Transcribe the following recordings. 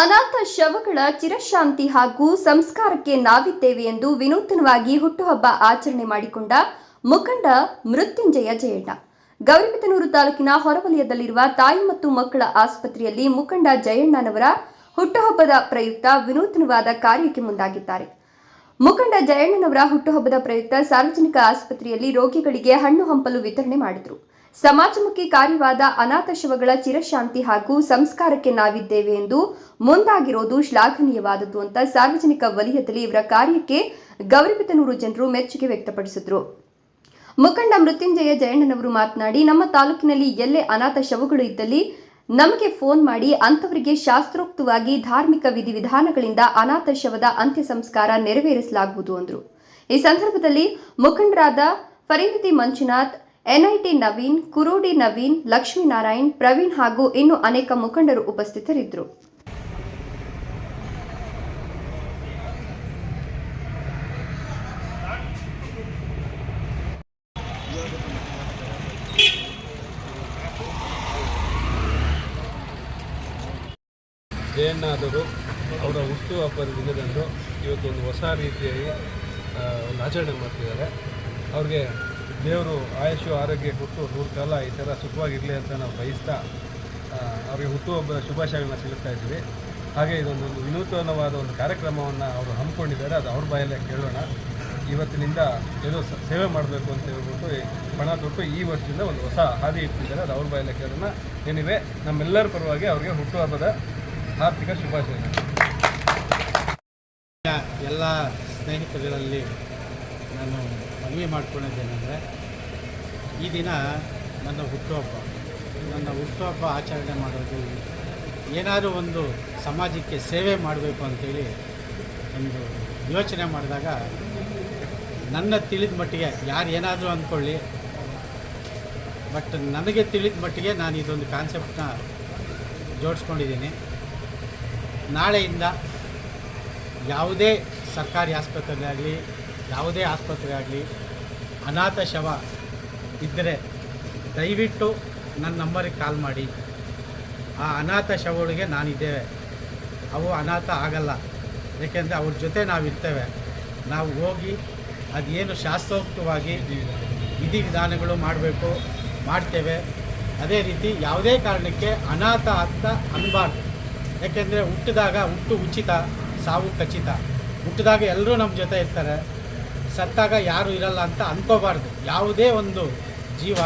ಅನಾಥ ಶವಗಳ ಚಿರಶಾಂತಿ ಹಾಗೂ ಸಂಸ್ಕಾರಕ್ಕೆ ನಾವಿದ್ದೇವೆ ಎಂದು ವಿನೂತನವಾಗಿ ಹುಟ್ಟುಹಬ್ಬ ಆಚರಣೆ ಮಾಡಿಕೊಂಡ ಮುಖಂಡ ಮೃತ್ಯುಂಜಯ ಜಯಣ್ಣ. ಗೌರಿಬಿದನೂರು ತಾಲೂಕಿನ ಹೊರವಲಯದಲ್ಲಿರುವ ತಾಯಿ ಮತ್ತು ಮಕ್ಕಳ ಆಸ್ಪತ್ರೆಯಲ್ಲಿ ಮುಖಂಡ ಜಯಣ್ಣನವರ ಹುಟ್ಟುಹಬ್ಬದ ಪ್ರಯುಕ್ತ ವಿನೂತನವಾದ ಕಾರ್ಯಕ್ಕೆ ಮುಂದಾಗಿದ್ದಾರೆ. ಮುಖಂಡ ಜಯಣ್ಣನವರ ಹುಟ್ಟುಹಬ್ಬದ ಪ್ರಯುಕ್ತ ಸಾರ್ವಜನಿಕ ಆಸ್ಪತ್ರೆಯಲ್ಲಿ ರೋಗಿಗಳಿಗೆ ಹಣ್ಣು ಹಂಪಲು ವಿತರಣೆ ಮಾಡಿದರು. ಸಮಾಜಮುಖಿ ಕಾರ್ಯವಾದ ಅನಾಥ ಶವಗಳ ಚಿರಶಾಂತಿ ಹಾಗೂ ಸಂಸ್ಕಾರಕ್ಕೆ ನಾವಿದ್ದೇವೆ ಎಂದು ಮುಂದಾಗಿರೋದು ಶ್ಲಾಘನೀಯವಾದದ್ದು ಅಂತ ಸಾರ್ವಜನಿಕ ವಲಯದಲ್ಲಿ ಇವರ ಕಾರ್ಯಕ್ಕೆ ಗೌರವಿತನೂರು ಜನರು ಮೆಚ್ಚುಗೆ ವ್ಯಕ್ತಪಡಿಸಿದರು. ಮುಖಂಡ ಮೃತ್ಯುಂಜಯ ಜಯಣ್ಣನವರು ಮಾತನಾಡಿ, ನಮ್ಮ ತಾಲೂಕಿನಲ್ಲಿ ಎಲ್ಲೇ ಅನಾಥ ಶವಗಳು ಇದ್ದಲ್ಲಿ ನಮಗೆ ಫೋನ್ ಮಾಡಿ ಅಂಥವರಿಗೆ ಶಾಸ್ತ್ರೋಕ್ತವಾಗಿ ಧಾರ್ಮಿಕ ವಿಧಿವಿಧಾನಗಳಿಂದ ಅನಾಥ ಶವದ ಅಂತ್ಯ ಸಂಸ್ಕಾರ ನೆರವೇರಿಸಲಾಗುವುದು ಅಂದರು. ಈ ಸಂದರ್ಭದಲ್ಲಿ ಮುಖಂಡರಾದ ಫರೀದಿ ಮಂಜುನಾಥ್ ಎನ್ಐಟಿ ನವೀನ್, ಕುರುಡಿ ನವೀನ್ ಲಕ್ಷ್ಮೀನಾರಾಯಣ್ ಪ್ರವೀಣ್ ಹಾಗೂ ಇನ್ನು ಅನೇಕ ಮುಖಂಡರು ಉಪಸ್ಥಿತರಿದ್ದರು. ಜಯಣ್ಣಾದರು ಅವರ ಹುಟ್ಟುಹಬ್ಬದ ದಿನದಂದು ಇವತ್ತು ಒಂದು ಹೊಸ ರೀತಿಯಾಗಿ ಒಂದು ಆಚರಣೆ ಮಾಡ್ತಿದ್ದಾರೆ. ಅವ್ರಿಗೆ ದೇವರು ಆಯುಷು ಆರೋಗ್ಯ ಕೊಟ್ಟು ನೂರು ಕಾಲ ಈ ಥರ ಸುಖವಾಗಿರಲಿ ಅಂತ ನಾವು ಬಯಸ್ತಾ ಅವರಿಗೆ ಹುಟ್ಟುಹಬ್ಬದ ಶುಭಾಶಯಗಳನ್ನ ತಿಳಿಸ್ತಾ ಇದ್ದೀವಿ. ಹಾಗೆ ಇದೊಂದು ವಿನೂತನವಾದ ಒಂದು ಕಾರ್ಯಕ್ರಮವನ್ನು ಅವರು ಹಮ್ಮಿಕೊಂಡಿದ್ದಾರೆ. ಅದು ಅವ್ರ ಬಾಯಲ್ಲೇ ಕೇಳೋಣ. ಇವತ್ತಿನಿಂದ ಏನೋ ಸೇವೆ ಮಾಡಬೇಕು ಅಂತ ಹೇಳ್ಬಿಟ್ಟು ಪಣ ತೊಟ್ಟು ಈ ವರ್ಷದಿಂದ ಒಂದು ಹೊಸ ಹಾದಿ ಇಟ್ಟಿದ್ದಾರೆ. ಅದು ಅವ್ರ ಬಾಯಲ್ಲೇ ಕೇಳೋಣ. ಏನಿವೆ, ನಮ್ಮೆಲ್ಲರ ಪರವಾಗಿ ಅವರಿಗೆ ಹುಟ್ಟುಹಬ್ಬದ ಆರ್ಥಿಕ ಶುಭಾಶಯಗಳು. ಎಲ್ಲ ಸ್ನೇಹಿತರಲ್ಲಿ ನಾನು ಮನವಿ ಮಾಡ್ಕೊಳ್ಳೋದೇನೆಂದರೆ ಈ ದಿನ ನನ್ನ ಹುಟ್ಟುಹಬ್ಬ. ನನ್ನ ಹುಟ್ಟುಹಬ್ಬ ಆಚರಣೆ ಮಾಡೋದು, ಏನಾದರೂ ಒಂದು ಸಮಾಜಕ್ಕೆ ಸೇವೆ ಮಾಡಬೇಕು ಅಂತೇಳಿ ಒಂದು ಯೋಚನೆ ಮಾಡಿದಾಗ, ನನ್ನ ತಿಳಿದ ಮಟ್ಟಿಗೆ, ಯಾರು ಏನಾದರೂ ಅಂದ್ಕೊಳ್ಳಿ, ಬಟ್ ನನಗೆ ತಿಳಿದ ಮಟ್ಟಿಗೆ ನಾನು ಇದೊಂದು ಕಾನ್ಸೆಪ್ಟನ್ನ ಜೋಡಿಸ್ಕೊಂಡಿದ್ದೀನಿ. ನಾಳೆಯಿಂದ ಯಾವುದೇ ಸರ್ಕಾರಿ ಆಸ್ಪತ್ರೆ ಆಗಲಿ ಯಾವುದೇ ಆಸ್ಪತ್ರೆ ಆಗಲಿ, ಅನಾಥ ಶವ ಇದ್ದರೆ ದಯವಿಟ್ಟು ನನ್ನ ನಂಬರಿಗೆ ಕಾಲ್ ಮಾಡಿ. ಆ ಅನಾಥ ಶವಗಳಿಗೆ ನಾನಿದ್ದೇವೆ. ಅವು ಅನಾಥ ಆಗಲ್ಲ. ಏಕೆಂದರೆ ಅವ್ರ ಜೊತೆ ನಾವು ಇರ್ತೇವೆ. ನಾವು ಹೋಗಿ ಅದೇನು ಶಾಸ್ತ್ರೋಕ್ತವಾಗಿ ವಿಧಿವಿಧಾನಗಳು ಮಾಡಬೇಕು, ಮಾಡ್ತೇವೆ. ಅದೇ ರೀತಿ ಯಾವುದೇ ಕಾರಣಕ್ಕೆ ಅನಾಥ ಅಂತ ಅನ್ಬಾರ್ದು. ಯಾಕೆಂದರೆ ಹುಟ್ಟಿದಾಗ ಹುಟ್ಟು ಉಚಿತ, ಸಾವು ಖಚಿತ. ಹುಟ್ಟಿದಾಗ ಎಲ್ಲರೂ ನಮ್ಮ ಜೊತೆ ಇರ್ತಾರೆ. ಸತ್ತಾಗ ಯಾರೂ ಇರಲ್ಲ ಅಂತ ಅನ್ಕೋಬಾರ್ದು. ಯಾವುದೇ ಒಂದು ಜೀವ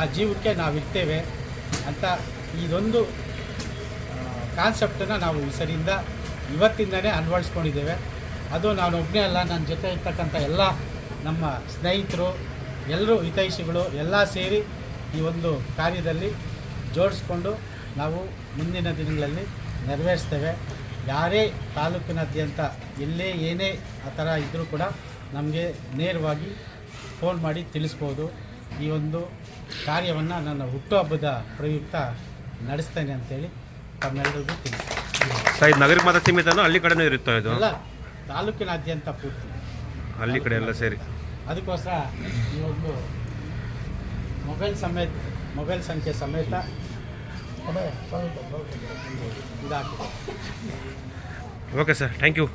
ಆ ಜೀವಕ್ಕೆ ನಾವು ಇರ್ತೇವೆ ಅಂತ ಇದೊಂದು ಕಾನ್ಸೆಪ್ಟನ್ನು ನಾವು ಸರಿಯಿಂದ ಇವತ್ತಿಂದನೇ ಅನ್ವಡಿಸ್ಕೊಂಡಿದ್ದೇವೆ ಅದು ನಾನು ಒಬ್ಬನೇ ಅಲ್ಲ ನನ್ನ ಜೊತೆ ಇರ್ತಕ್ಕಂಥ ಎಲ್ಲ ನಮ್ಮ ಸ್ನೇಹಿತರು, ಎಲ್ಲರೂ ಹಿತೈಷಿಗಳು ಎಲ್ಲ ಸೇರಿ ಈ ಒಂದು ಕಾರ್ಯದಲ್ಲಿ ಜೋಡಿಸ್ಕೊಂಡು ನಾವು ಮುಂದಿನ ದಿನಗಳಲ್ಲಿ ನೆರವೇರಿಸ್ತೇವೆ. ಯಾರೇ ತಾಲೂಕಿನಾದ್ಯಂತ ಎಲ್ಲೇ ಏನೇ ಆ ಥರ ಇದ್ದರೂ ಕೂಡ ನಮಗೆ ನೇರವಾಗಿ ಫೋನ್ ಮಾಡಿ ತಿಳಿಸ್ಬೋದು. ಈ ಒಂದು ಕಾರ್ಯವನ್ನು ನನ್ನ ಹುಟ್ಟುಹಬ್ಬದ ಪ್ರಯುಕ್ತ ನಡೆಸ್ತೇನೆ ಅಂತೇಳಿ ತಮ್ಮೆಲ್ಲರಿಗೂ ತಿಳಿಸ್ತೀನಿ. ಸರ್ ಇದು ನಗರಕ್ಕೆ ಮಾತ್ರ ಸೀಮಿತನೋ? ಹಳ್ಳಿ ಕಡೆನೂ ಇರುತ್ತೋ ಇದು? ಎಲ್ಲ ತಾಲೂಕಿನಾದ್ಯಂತ ಪೂರ್ತಿ. ಹಳ್ಳಿ ಕಡೆ ಎಲ್ಲ ಸೇರಿ. ಅದಕ್ಕೋಸ್ಕರ ಈ ಒಂದು ಮೊಬೈಲ್ ಸಮೇತ ಮೊಬೈಲ್ ಸಂಖ್ಯೆ ಸಮೇತ ಓಕೆ ಸರ್ ಥ್ಯಾಂಕ್ ಯು